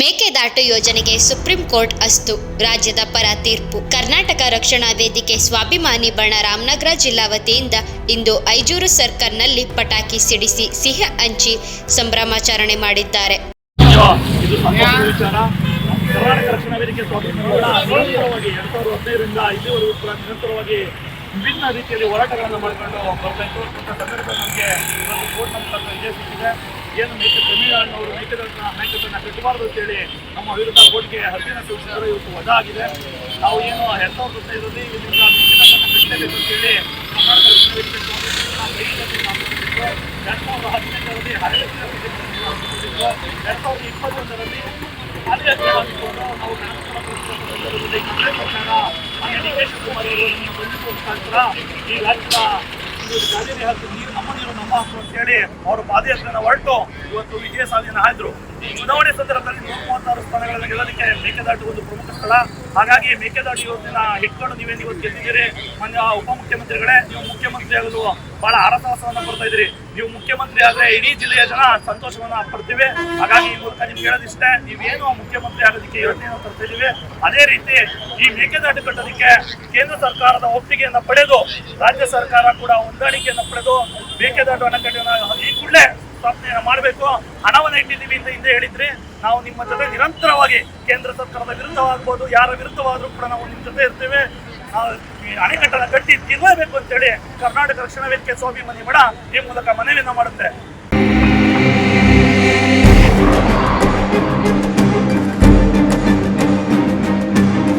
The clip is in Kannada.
ಮೇಕೆದಾಟು ಯೋಜನೆಗೆ ಸುಪ್ರೀಂ ಕೋರ್ಟ್ ಅಸ್ತು. ರಾಜ್ಯದ ಪರ ತೀರ್ಪು. ಕರ್ನಾಟಕ ರಕ್ಷಣಾ ವೇದಿಕೆ ಸ್ವಾಭಿಮಾನಿ ಬಣ ರಾಮನಗರ ಜಿಲ್ಲಾ ವತಿಯಿಂದ ಇಂದು ಐಜೂರು ಸರ್ಕಲ್ನಲ್ಲಿ ಪಟಾಕಿ ಸಿಡಿಸಿ ಸಿಹಿ ಹಂಚಿ ಸಂಭ್ರಮಾಚರಣೆ ಮಾಡಿದ್ದಾರೆ. ವಿಭಿನ್ನ ರೀತಿಯಲ್ಲಿ ಹೋರಾಟಗಳನ್ನು ಮಾಡಿಕೊಂಡು ಏನು ಮೇಕೆ ತಮಿಳುನಾಡಿನವರು ಮೇಕೆದಾಟನ ಅಣೆಕಟ್ಟನ್ನು ಕಟ್ಟಬಾರದು ಅಂತೇಳಿ ನಮ್ಮ ವಿರುದ್ಧ ಕೋರ್ಟ್ಗೆ ಹಸಿನ ಸೂಚಿಸಿದ್ರೆ ಇವತ್ತು ವಜಾ ಆಗಿದೆ ನಾವು ಏನು ಎರಡ್ ಸಾವಿರದ ಹದಿನೈದರಲ್ಲಿ ಇದರಿಂದ ಮೇಕೆದಾಟನ್ನು ಕಟ್ಟಲೇಬೇಕು ಅಂತೇಳಿ ಎರಡ್ ಸಾವಿರದ ಎರಡ್ ಸಾವಿರದ ಇಪ್ಪತ್ತೊಂದರಲ್ಲಿ ಈ ರಾಜ್ಯದ ಒಂದು ನೀರು ನಮ್ಮ ನೀರು ಅಂತ ಅಂತೇಳಿ ಅವರು ಪಾದಯಾತ್ರೆನ ಹೊರಟು ಇವತ್ತು ವಿಜಯ ಸಾಧನೆ ಆದ್ರು ಚುನಾವಣೆ ಸಂದರ್ಭದಲ್ಲಿ ನೂರ ಮೂವತ್ತಾರು ಸ್ಥಾನಗಳನ್ನು ಗೆಲ್ಲಲಿಕ್ಕೆ ಮೇಕೆದಾಟು ಒಂದು ಪ್ರಮುಖ ಸ್ಥಳ. ಹಾಗಾಗಿ ಮೇಕೆದಾಟು ಯೋಜನೆನ ಇಟ್ಕೊಂಡು ನೀವೇನು ಇವತ್ತು ಗೆದ್ದಿದ್ದೀರಿ? ಮೊನ್ನೆ ಉಪಮುಖ್ಯಮಂತ್ರಿಗಳೇ, ನೀವು ಮುಖ್ಯಮಂತ್ರಿ ಆಗಲು ಬಹಳ ಹರಸಾಹಸವನ್ನು ಕೊಡ್ತಾ ಇದ್ದೀರಿ. ನೀವು ಮುಖ್ಯಮಂತ್ರಿ ಆದ್ರೆ ಇಡೀ ಜಿಲ್ಲೆಯ ಜನ ಸಂತೋಷವನ್ನ ಪಡ್ತೀವಿ. ಹಾಗಾಗಿ ಈ ಮೂಲಕ ನಿಮ್ಗೆ ಹೇಳೋದಿಷ್ಟೇ, ನೀವೇನು ಮುಖ್ಯಮಂತ್ರಿ ಆಗೋದಕ್ಕೆ ಯೋಜನೆಯನ್ನು ತರ್ತಾ ಇದೀವಿ ಅದೇ ರೀತಿ ಈ ಮೇಕೆದಾಟು ಕಟ್ಟೋದಕ್ಕೆ ಕೇಂದ್ರ ಸರ್ಕಾರದ ಒಪ್ಪಿಗೆಯನ್ನು ಪಡೆದು, ರಾಜ್ಯ ಸರ್ಕಾರ ಕೂಡ ಹೊಂದಾಣಿಕೆಯನ್ನು ಪಡೆದು ಮೇಕೆದಾಟು ಅಣೆಕಟ್ಟೆಯನ್ನು ಈ ಕೂಡಲೇ ಸ್ಥಾಪನೆಯನ್ನ ಮಾಡಬೇಕು. ಹಣವನ್ನು ಇಟ್ಟಿದ್ದೀವಿ ಅಂತ ಹಿಂದೆ ಹೇಳಿದ್ರೆ ನಾವು ನಿಮ್ಮ ಜೊತೆ ನಿರಂತರವಾಗಿ ಕೇಂದ್ರ ಸರ್ಕಾರದ ವಿರುದ್ಧವಾಗ್ಬೋದು, ಯಾರ ವಿರುದ್ಧವಾದರೂ ಕೂಡ ನಾವು ನಿಮ್ಮ ಜೊತೆ ಇರ್ತೇವೆ. ಅಣೆಕಟ್ಟನ್ನ ಕಟ್ಟಿ ತಿರ್ಲೇಬೇಕು ಅಂತೇಳಿ ಕರ್ನಾಟಕ ರಕ್ಷಣಾ ವೇದಿಕೆ ಸ್ವಾಭಿಮಾನಿ ಮಡ ಈ ಮೂಲಕ ಮನವಿಯನ್ನು ಮಾಡುತ್ತೆ.